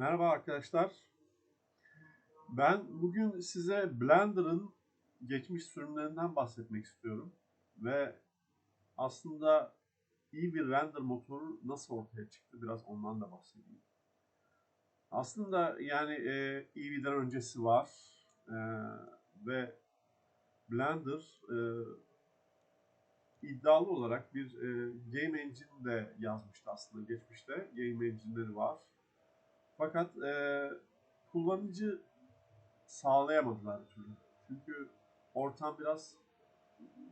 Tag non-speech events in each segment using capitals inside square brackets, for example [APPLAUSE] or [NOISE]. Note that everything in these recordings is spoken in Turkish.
Merhaba arkadaşlar. Ben bugün size Blender'ın geçmiş sürümlerinden bahsetmek istiyorum. Ve aslında iyi bir render motoru nasıl ortaya çıktı biraz ondan da bahsedeyim. Aslında yani e, EV'den öncesi var e, ve Blender e, iddialı olarak bir e, game engine de yazmıştı aslında geçmişte. Game engine'leri var. Fakat e, kullanıcı sağlayamadılar bir türlü. Çünkü ortam biraz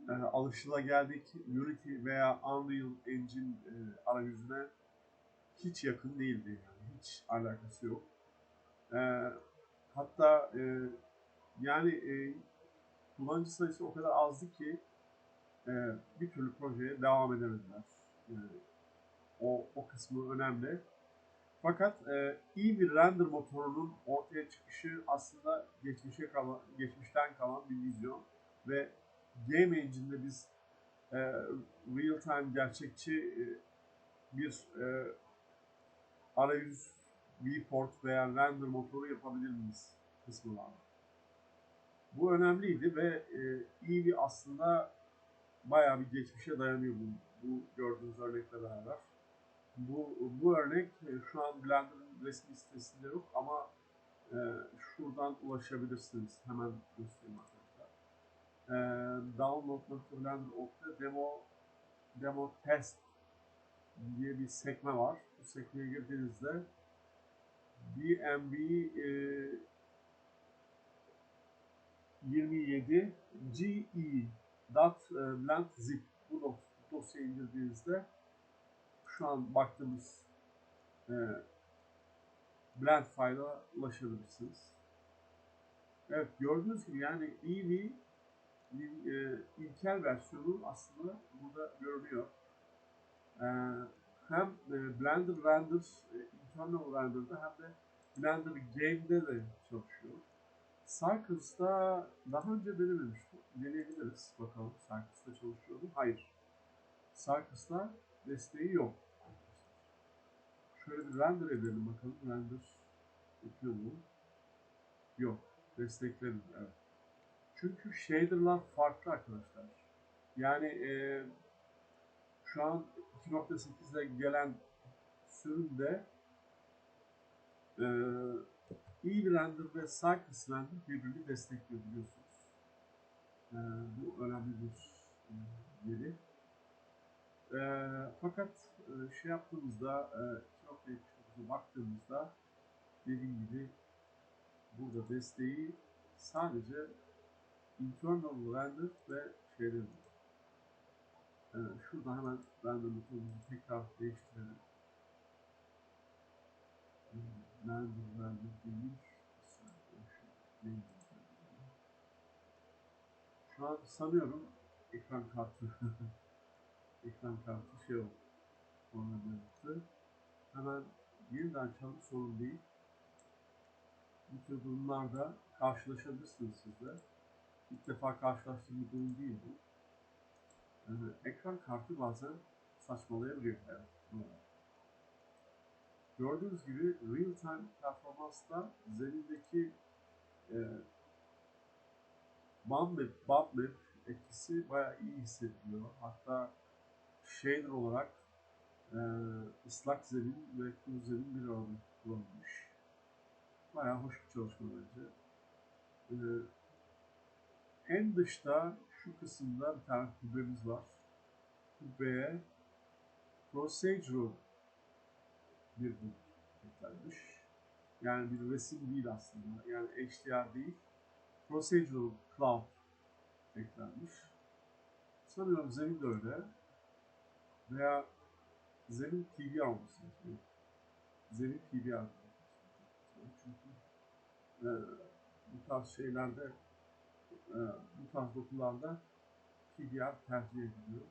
e, alışılageldik Unity veya Unreal Engine e, arayüzüne hiç yakın değildi yani hiç alakası yok. E, hatta e, yani e, kullanıcı sayısı o kadar azdı ki e, bir türlü projeye devam edemediler. Yani o, o kısmı önemli. Fakat e, iyi bir render motorunun ortaya çıkışı aslında geçmişe kalan, geçmişten kalan bir vizyon ve Game Engine'de biz e, real time gerçekçi e, bir e, arayüz viewport veya render motoru yapabilir miyiz kısmı var. Bu önemliydi ve e, iyi bir aslında bayağı bir geçmişe dayanıyor bu, bu gördüğünüz örnekle beraber. Bu, bu örnek e, şu an Blender'ın resmi sitesinde yok ama e, şuradan ulaşabilirsiniz. Hemen göstereyim arkadaşlar. E, Download.blender.org'da demo demo test diye bir sekme var. Bu sekmeye girdiğinizde BMB e, 27 ge.blend.zip bu dosyayı indirdiğinizde şu an baktığımız e, blend file'a ulaşabilirsiniz. Evet gördüğünüz gibi yani EV e, ilkel versiyonu aslında burada görünüyor. E, hem e, Blender Render, e, internal render'da hem de Blender Game'de de çalışıyor. Cycles'da daha önce denememiştim. Deneyebiliriz. Bakalım Cycles'da çalışıyor mu? Hayır. Cycles'da desteği yok. Şöyle bir render edelim bakalım. Render yapıyor mu? Yok. Desteklerim. Evet. Çünkü shader'lar farklı arkadaşlar. Yani e, şu an 2.8'de gelen sürümde e, iyi bir render ve Cycles render birbirini destekliyor biliyorsunuz. E, bu önemli bir e, veri. E, fakat e, şey yaptığımızda e, 2.79'a baktığımızda dediğim gibi burada desteği sadece internal render ve şeyler var. E, şurada hemen render metodumuzu tekrar değiştirelim. Render render değil. Şu an sanıyorum ekran kartı [LAUGHS] ekran kartı şey oldu. Sonra yaptı. Hemen yeniden sorun değil. Bu tür durumlarda karşılaşabilirsiniz siz de. İlk defa karşılaştığım bir durum değil bu. Yani ekran kartı bazen saçmalayabiliyor. Yani. Gördüğünüz gibi real time performansta zemindeki e, bump map, bump map etkisi bayağı iyi hissediliyor. Hatta shader olarak e, ıslak zemin ve kuru zemin bir arada kullanılmış. Bayağı hoş bir çalışma bence. E, en dışta şu kısımda bir tane kubbemiz var. Kubbeye procedural bir boot eklenmiş. Yani bir resim değil aslında. Yani HDR değil. Procedural Cloud eklenmiş. Sanıyorum zemin de öyle. Veya zemin TBR olması gerekiyor. Zemin TBR. Çünkü e, bu tarz şeylerde e, bu tarz dokularda TBR tercih ediliyor.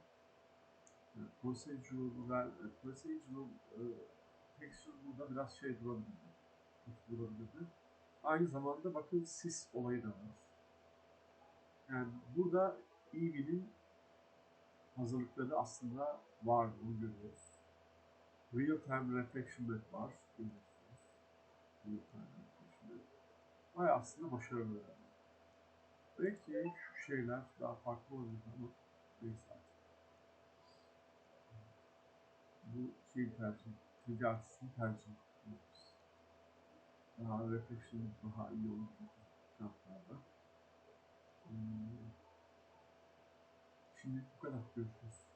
E, procedural, e, procedural e, texture burada biraz şey durabilir. durabilirdi. Aynı zamanda bakın sis olayı da var. Yani burada EV'nin hazırlıkları aslında var, onu görüyoruz. Real time reflection map var, görüyorsunuz. Şimdi, şimdi. Ay aslında başarılı. Belki şu şeyler daha farklı olabilir ama neyse artık. Bu şey tercih, ticaretini tercih ediyoruz. Daha reflection daha iyi olur şartlarda. Hmm. Şimdi bu kadar görüşürüz.